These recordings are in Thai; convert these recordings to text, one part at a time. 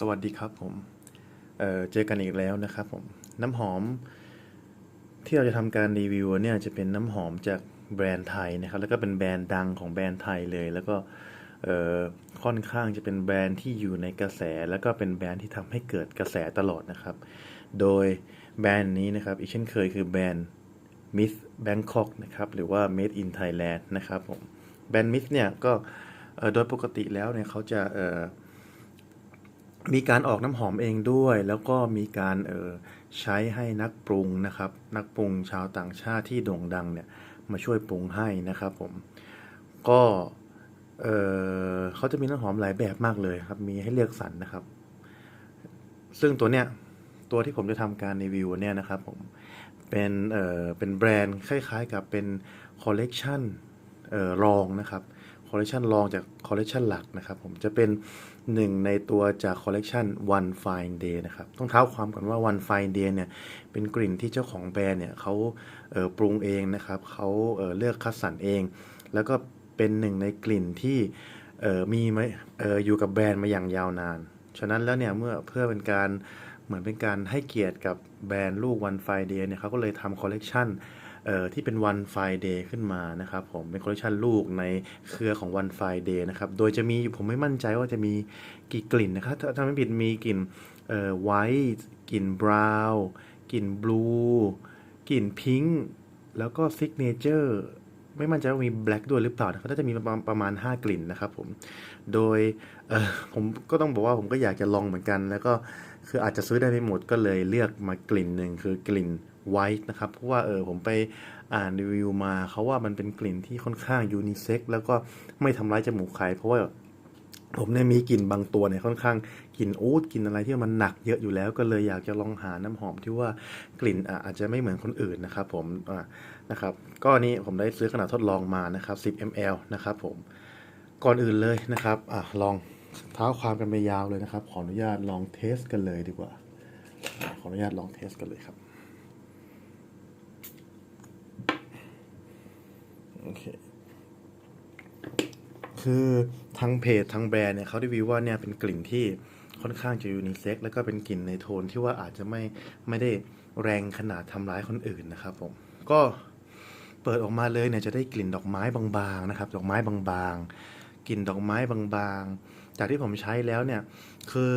สวัสดีครับผมเเจอกันอีกแล้วนะครับผมน้ำหอมที่เราจะทำการรีวิวเนี่ยจะเป็นน้ำหอมจากแบรนด์ไทยนะครับ แล้วก็เป็นแบรนด์ดังของแบรนด์ไทยเลย แล้วก็ค่อนข้างจะเป็นแบรนด์ที่อยู่ในกระแส แล้วก็เป็นแบรนด์ที่ทำให้เกิดกระแสตลอดนะครับ โดยแบรนด์นี้นะครับ อีกเช่นเคยคือแบรนด์ Miss Bangkok นะครับหรือว่า Made in Thailand นะครับผมแบรนด์ Miss เนี่ยก็โดยปกติแล้วเนี่ยเขาจะเมีการออกน้ำหอมเองด้วย แล้วก็มีการเออใช้ให้นักปรุงนะครับ นักปรุงชาวต่างชาติที่โด่งดังเนี่ยมาช่วยปรุงให้นะครับผมก็เออเขาจะมีน้ำหอมหลายแบบมากเลยครับ มีให้เลือกสรรนะครับ ซึ่งตัวเนี้ยตัวที่ผมจะทำการรีวิวเนี่ยนะครับผมเป็นเออเป็นแบรนด์คล้ายๆ กับเป็นคอลเลกชันเออรองนะครับ คอลเลกชันรองจากคอลเลกชันหลักนะครับผมจะเป็นหนึ่งในตัวจากคอลเลกชัน One Fine Day นะครับต้องเท้าความก่อนว่า One Fine Day เนี่ยเป็นกลิ่นที่เจ้าของแบรนด์เนี่ยเขาเปรุงเองนะครับเขาเเลือกคัดสรรเอง แล้วก็เป็นหนึ่งในกลิ่นที่มีมาเอ่ออยู่กับแบรนด์มาอย่างยาวนาน ฉะนั้นแล้วเนี่ยเมื่อเพื่อเป็นการเหมือนเป็นการให้เกียรติกับแบรนด์ลูก One Friday เนี่ยเขาก็เลยทำคอลเลกชัน เอ่อที่เป็น One Friday ขึ้นมานะครับผมเป็นคอลเลกชันลูกในเครือของ One Friday นะครับโดยจะมีผมไม่มั่นใจว่าจะมีกี่กลิ่นนะครับถ้าไม่ผิดมีกลิ่นเอ่อไวท์กลิ่นบราวน์กลิ่นบลูกลิ่นพิงค์แล้วก็ซิกเนเจอร์ไม่มั่นใจว่ามีแบล็กด้วยหรือเปล่านะครับน่าจะมีประมาณประมาณ5กลิ่นนะครับผม โดยผมก็ต้องบอกว่าผมก็อยากจะลองเหมือนกัน แล้วก็คืออาจจะซื้อได้ไม่หมดก็เลยเลือกมากลิ่นหนึ่งคือกลิ่น ไวท์นะครับ เพราะว่าเออผมไปอ่านรีวิวมาเขาว่ามันเป็นกลิ่นที่ค่อนข้างยูนิเซ็กแล้วก็ไม่ทำร้ายจมูกใครเพราะว่าผมเนี่ยมีกลิ่นบางตัวเนี่ยค่อนข้างกลิ่นอูดกลิ่นอะไรที่มันหนักเยอะอยู่แล้วก็เลยอยากจะลองหาน้ำหอมที่ว่ากลิ่นออาจจะไม่เหมือนคนอื่นนะครับผมะนะครับก็นี่ผมได้ซื้อขนาดทดลองมานะครับ 10 ml นะครับผมก่อนอื่นเลยนะครับอลองเท้าความกันไปยาวเลยนะครับ ขออนุญาตลองเทสกันเลยดีกว่า ขออนุญาตลองเทสกันเลยครับ โอเค คือทางเพจทางแบรนด์เนี่ยเขารีวิวว่าเนี่ยเป็นกลิ่นที่ค่อนข้างจะยูนิเซ็กแล้วก็เป็นกลิ่นในโทนที่ว่าอาจจะไม่ไม่ได้แรงขนาดทำร้ายคนอื่นนะครับผม ก็เปิดออกมาเลยเนี่ยจะได้กลิ่นดอกไม้บางๆนะครับ ดอกไม้บางๆกลิ่นดอกไม้บางๆ จากที่ผมใช้แล้วเนี่ย คือ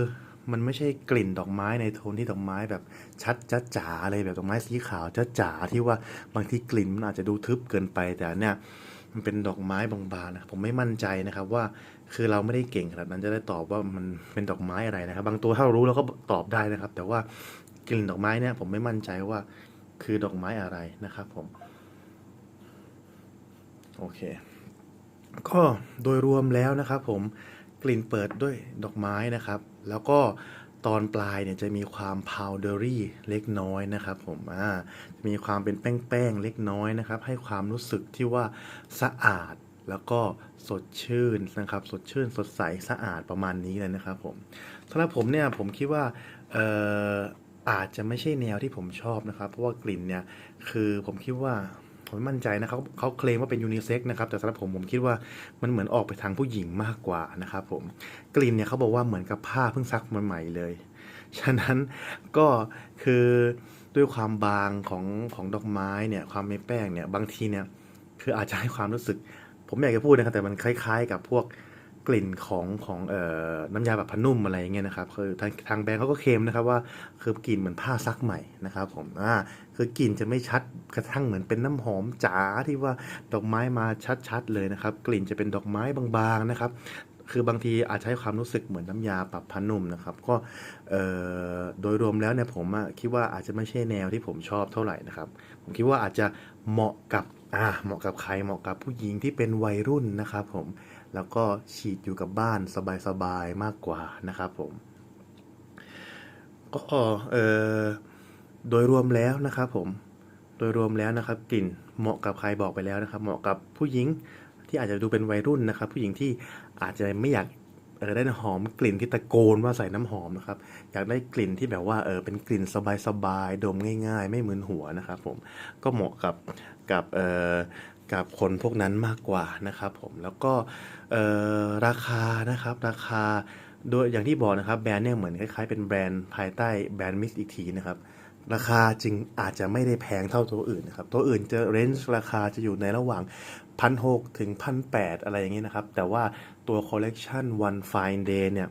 มันไม่ใช่กลิ่นดอกไม้ในโทนที่ดอกไม้แบบชัดจ้าจ๋าเลยแบบดอกไม้สีขาวจ้าจ๋าที่ว่าบางทีกลิ่นมันอาจจะดูทึบเกินไปแต่เนี่ยมันเป็นดอกไม้บางๆนะผมไม่มั่นใจนะครับว่าคือเราไม่ได้เก่งขนาดนั้นจะได้ตอบว่ามันเป็นดอกไม้อะไรนะครับ บางตัวถ้าเรารู้เราก็ตอบได้นะครับ แต่ว่ากลิ่นดอกไม้เนี่ยผมไม่มั่นใจว่าคือดอกไม้อะไรนะครับผมโอเคก็โดยรวมแล้วนะครับผมกลิ่นเปิดด้วยดอกไม้นะครับ แล้วก็ตอนปลายเนี่ยจะมีความพาวเดอรี่เล็กน้อยนะครับผมอ่ามีความเป็นแป้งๆเล็กน้อยนะครับ ให้ความรู้สึกที่ว่าสะอาดแล้วก็สดชื่นนะครับ สดชื่นสดใสสะอาดประมาณนี้เลยนะครับผมสำหรับผมเนี่ยผมคิดว่าเอ่ออาจจะไม่ใช่แนวที่ผมชอบนะครับ เพราะว่ากลิ่นเนี่ยคือผมคิดว่า ผมมั่นใจนะเขาเขาเคลมว่าเป็นยูนิเซ็กนะครับแต่สำหรับผมผมคิดว่ามันเหมือนออกไปทางผู้หญิงมากกว่านะครับผมกลิ่นเนี่ยเขาบอกว่าเหมือนกับผ้าเพิ่งซักมาใหม่เลย ฉะนั้นก็คือด้วยความบางของของดอกไม้เนี่ยความไม่แป้งเนี่ยบางทีเนี่ยคืออาจจะให้ความรู้สึก ผมอยากจะพูดนะครับแต่มันคล้ายๆ กับพวกกลิ่นของของเอ่อน้ำยาแบบผนุ่มอะไรอย่างเงี้ยนะครับคือทางทางแบรนด์เขาก็เคลมนะครับว่าคือกลิ่นเหมือนผ้าซักใหม่นะครับผมอ่า คือกลิ่นจะไม่ชัดกระทั่งเหมือนเป็นน้ำหอมจ๋าที่ว่าดอกไม้มาชัดๆเลยนะครับ กลิ่นจะเป็นดอกไม้บางๆนะครับคือบางทีอาจให้ความรู้สึกเหมือนน้ำยาปรับผ้านุ่มนะครับ ก็โดยรวมแล้วเนี่ยผมคิดว่าอาจจะไม่ใช่แนวที่ผมชอบเท่าไหร่นะครับ ผมคิดว่าอาจจะเหมาะกับอ่าเหมาะกับใครเหมาะกับผู้หญิงที่เป็นวัยรุ่นนะครับ ผมแล้วก็ฉีดอยู่กับบ้านสบายๆมากกว่านะครับ ผมก็เออ โดยรวมแล้วนะครับผมโดยรวมแล้วนะครับ กลิ่นเหมาะกับใครบอกไปแล้วนะครับ เหมาะกับผู้หญิงที่อาจจะดูเป็นวัยรุ่นนะครับ ผู้หญิงที่อาจจะไม่อยากเออได้หอมกลิ่นที่ตะโกนว่าใส่น้ำหอมนะครับอยากได้กลิ่นที่แบบว่าเออเป็นกลิ่นสบายๆดมง่าย ๆ ไม่มึนหัวนะครับผมก็เหมาะกับกับเอ่อกับคนพวกนั้นมากกว่านะครับผมแล้วก็เออราคานะครับราคาโดยอย่างที่บอกนะครับแบรนด์เนี่ยเหมือนคล้ายๆเป็นแบรนด์ภายใต้แบรนด์มิสอีกทีนะครับ ราคาจริงอาจจะไม่ได้แพงเท่าตัวอื่นนะครับ ตัวอื่นจะเรนจ์ราคาจะอยู่ในระหว่างพันหกถึงพันแอะไรอย่างนี้นะครับ แต่ว่าตัวคอลเลกชัน One Fine Day เนี่ย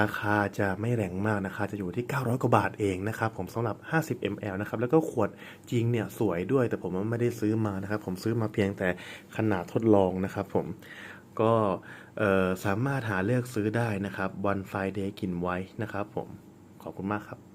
ราคาจะไม่แรงมากนะคะจะอยู่ที่ 900 กว่าบาทเองนะครับ ผมสำหรับ 50 ml นะครับ แล้วก็ขวดจริงเนี่ยสวยด้วย แต่ผมไม่ได้ซื้อมานะครับ ผมซื้อมาเพียงแต่ขนาดทดลองนะครับผมก็สามารถหาเลือกซื้อได้นะครับ One Fine Day กินไว้นะครับผมขอบคุณมากครับ